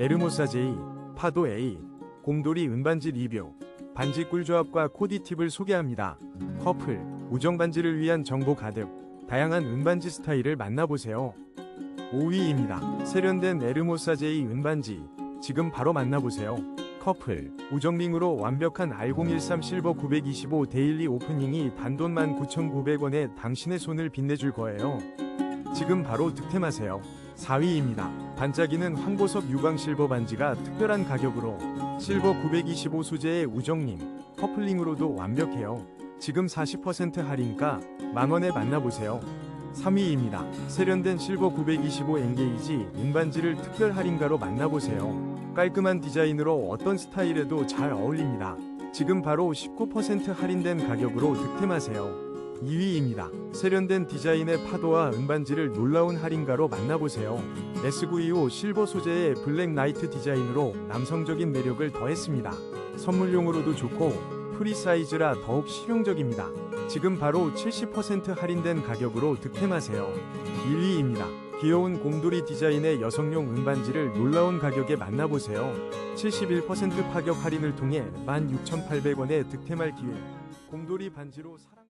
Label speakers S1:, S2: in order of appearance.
S1: 에르모사 J, 파도 A, 곰돌이 은반지 리뷰, 반지 꿀조합과 코디 팁을 소개합니다. 커플, 우정 반지를 위한 정보 가득, 다양한 은반지 스타일을 만나보세요. 5위입니다. 세련된 에르모사 J 은반지, 지금 바로 만나보세요. 커플, 우정링으로 완벽한 R013 실버 925 데일리 오프닝이 단돈 19,900원에 당신의 손을 빛내줄 거예요. 지금 바로 득템하세요. 4위입니다. 반짝이는 황보석 유광 실버 반지가 특별한 가격으로 실버 925 소재의 우정링, 커플링으로도 완벽해요. 지금 40% 할인가 만원에 만나보세요. 3위입니다. 세련된 실버 925 엔게이지 은반지를 특별 할인가로 만나보세요. 깔끔한 디자인으로 어떤 스타일에도 잘 어울립니다. 지금 바로 19% 할인된 가격으로 득템하세요. 2위입니다. 세련된 디자인의 파도와 은반지를 놀라운 할인가로 만나보세요. S925 실버 소재의 블랙 나이트 디자인으로 남성적인 매력을 더했습니다. 선물용으로도 좋고 프리 사이즈라 더욱 실용적입니다. 지금 바로 70% 할인된 가격으로 득템하세요. 1위입니다. 귀여운 곰돌이 디자인의 여성용 은반지를 놀라운 가격에 만나보세요. 71% 파격 할인을 통해 16,800원에 득템할 기회. 곰돌이 반지로 사랑